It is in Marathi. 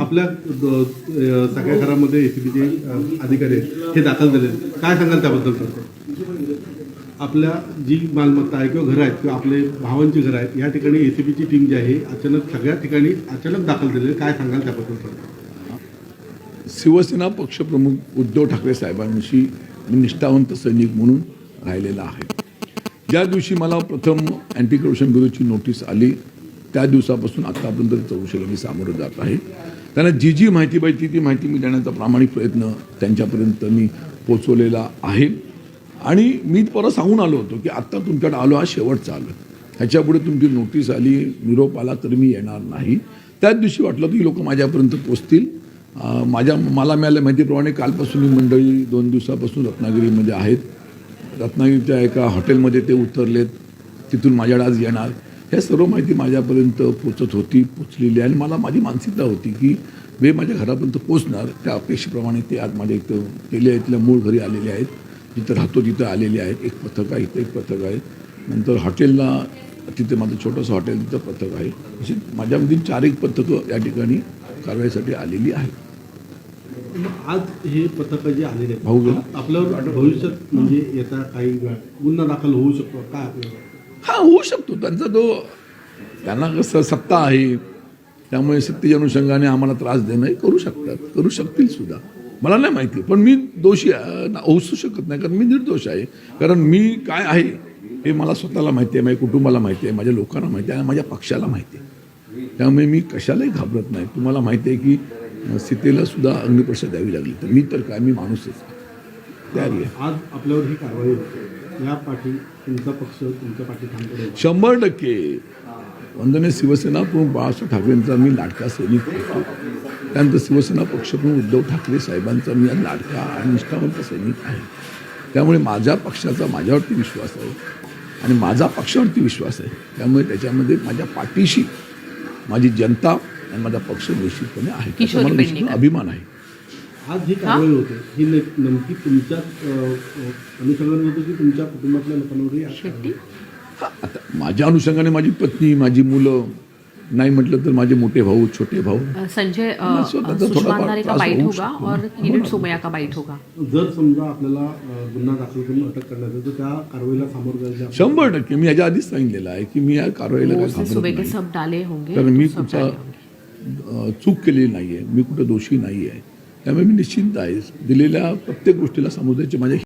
आपल्या सगळ्या घरामध्ये एसीबीचे अधिकारी आहेत. हे दाखल झाले आहेत. काय सांगाल त्याबद्दल सर? आपल्या जी मालमत्ता आहे किंवा घरं आहेत किंवा आपले भावांची घरं आहेत या ठिकाणी एसीबीची टीम जी आहे अचानक सगळ्या ठिकाणी अचानक दाखल झालेली काय सांगाल त्याबद्दल सर? शिवसेना पक्षप्रमुख उद्धव ठाकरे साहेबांशी मी निष्ठावंत सैनिक म्हणून राहिलेला आहे. ज्या दिवशी मला प्रथम अँटी करप्शन ब्युरोची नोटीस आली त्या दिवसापासून आत्तापर्यंत चौकशीला मी सामोरं जात आहे. त्यांना जी जी माहिती पाहिजे ती ती माहिती मी देण्याचा प्रामाणिक प्रयत्न त्यांच्यापर्यंत मी पोचवलेला आहे. आणि मी परत सांगून आलो होतो की आत्ता तुमच्याकडे आलो हा शेवटचा आलो. ह्याच्यापुढे तुमची नोटीस आली निरोप आला तर मी येणार नाही. त्याच दिवशी वाटलं की लोक माझ्यापर्यंत पोचतील माझ्या मला मिळाल्या माहितीप्रमाणे कालपासून ही मंडळी दोन दिवसापासून रत्नागिरीमध्ये आहेत. रत्नागिरीच्या एका हॉटेलमध्ये ते उतरलेत. तिथून माझ्याकडे आज येणार. ह्या सर्व माहिती माझ्यापर्यंत पोचत होती पोचलेली आहे. आणि मला माझी मानसिकता होती की वे माझ्या घरापर्यंत पोचणार त्या अपेक्षेप्रमाणे ते आज माझ्या इथं केले इथल्या मूळ घरी आलेले आहेत. जिथं राहतो तिथं आलेले आहेत. एक पथक आहे इथं एक पथक आहे. नंतर हॉटेलला तिथे माझं छोटंसं हॉटेल तिथं पथक आहे. अशी माझ्यामधील चार एक पथकं या ठिकाणी कारवाईसाठी आलेली आहेत. आज हे पथकं जे आलेले आहेत? आपल्यावर भविष्यात म्हणजे येता काही गुन्हा दाखल होऊ शकतो काय आपल्याला हा होऊ शकतो. त्यांचा तो त्यांना कसं सत्ता आहे त्यामुळे सत्तेच्या अनुषंगाने आम्हाला त्रास देणं हे करू शकतात. करू शकतील सुद्धा. मला नाही माहिती. पण मी दोषी होऊ शकत नाही. कारण मी निर्दोष आहे. कारण मी काय आहे हे मला स्वतःला माहिती आहे माझ्या कुटुंबाला माहिती आहे माझ्या लोकांना माहिती आहे आणि माझ्या पक्षाला माहिती आहे. त्यामुळे मी कशालाही घाबरत नाही. तुम्हाला माहिती आहे की सीतेला सुद्धा अग्निपरीक्षा द्यावी लागली. तर मी तर काय मी माणूसच तयारी आहे. आज आपल्यावर ही कारवाई या पाठी तुमचा पक्ष तुमच्या पाठी. शंभर टक्के. वंदने शिवसेना प्रमुख बाळासाहेब ठाकरेंचा मी लाडका सैनिक होतो. त्यानंतर शिवसेना पक्षप्रमुख उद्धव ठाकरे साहेबांचा मी लाडका आणि निष्ठावंत सैनिक आहे. त्यामुळे माझ्या पक्षाचा माझ्यावरती विश्वास आहे आणि माझा पक्षावरती विश्वास आहे. त्यामुळे त्याच्यामध्ये माझ्या पाठीशी माझी जनता आणि माझा पक्ष निश्चितपणे आहे. त्याचा मला. अभिमान आहे. आज ही कारवाई होते? ही नेमकी तुमच्या अनुषंगाने होते की तुमच्या कुटुंबातल्या लोकांवरही आता माझ्या अनुषंगाने माझी पत्नी माझी मुलं नाही म्हटलं तर माझे मोठे भाऊ छोटे भाऊ. संजय का होगा और किरीट सोमया का बाइट होगा? जर समजा आपल्याला गुन्हा दाखल करून अटक करण्यात तर त्या कारवाईला सामोरं जायचं शंभर टक्के. मी याच्या आधीच सांगितलेलं आहे की मी या कारवाईला सुबह के नाही. सब डाले होंगे कारण मी तो कुठचा होंगे. चूक केलेली नाही आहे मी कुठं दोषी नाही आहे त्यामुळे मी निश्चिंत आहे. दिलेल्या प्रत्येक गोष्टीला सामोरं जायची माझ्या